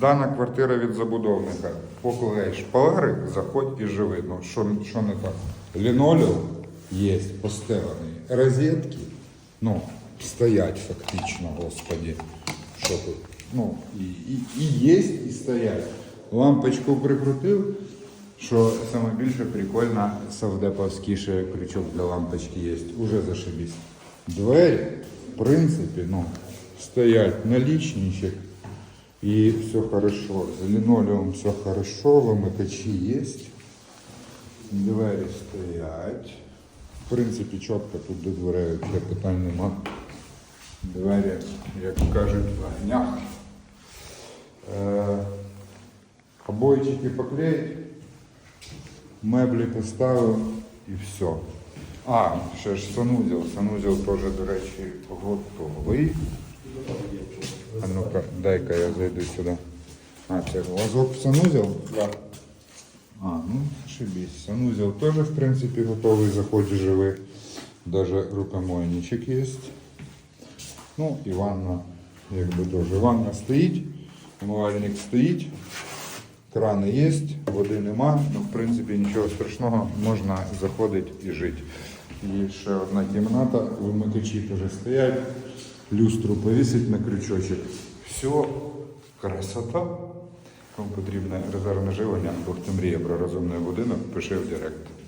Здана квартира від забудовника. Поклей шпалери, заходь і живи. Ну, що, що не так? Лінолеум є постелений. Розетки, ну, стоять фактично, господі. Що тут? Ну, і, і, і є, і стоять. Лампочку прикрутив, що саме більше прикольно, совдеповський крючок для лампочки є. Уже зашибісь. Двері, в принципі, ну, стоять наличничек. И все хорошо. За линолеум все хорошо, вымыкачи есть. Двері стоять. В принципі, чітко тут до дверей питань нема. Двері, як кажуть, в огнях. Е, обойчики поклеїть, меблі поставив і все. А, ще ж санузел. Санузел теж, до речі, готовий. Дай-ка я зайду сюди. А, це лазок в санузел? Да. А, ну, ошибись. Санузел тоже, в принципе, готовый, заходи живы. Даже рукомойничек есть. Ну, і ванна, якби теж. Ванна стоїть, умивальник стоїть, крани є, води нема. Ну, в принципі, нічого страшного, можна заходити і жити. І ще одна кімната, вимикачі теж стоять, люстру повісить на крючочок. Все, красота. Кому потрібне резервне живлення або хто мріє про розумний будинок, пиши в Директ.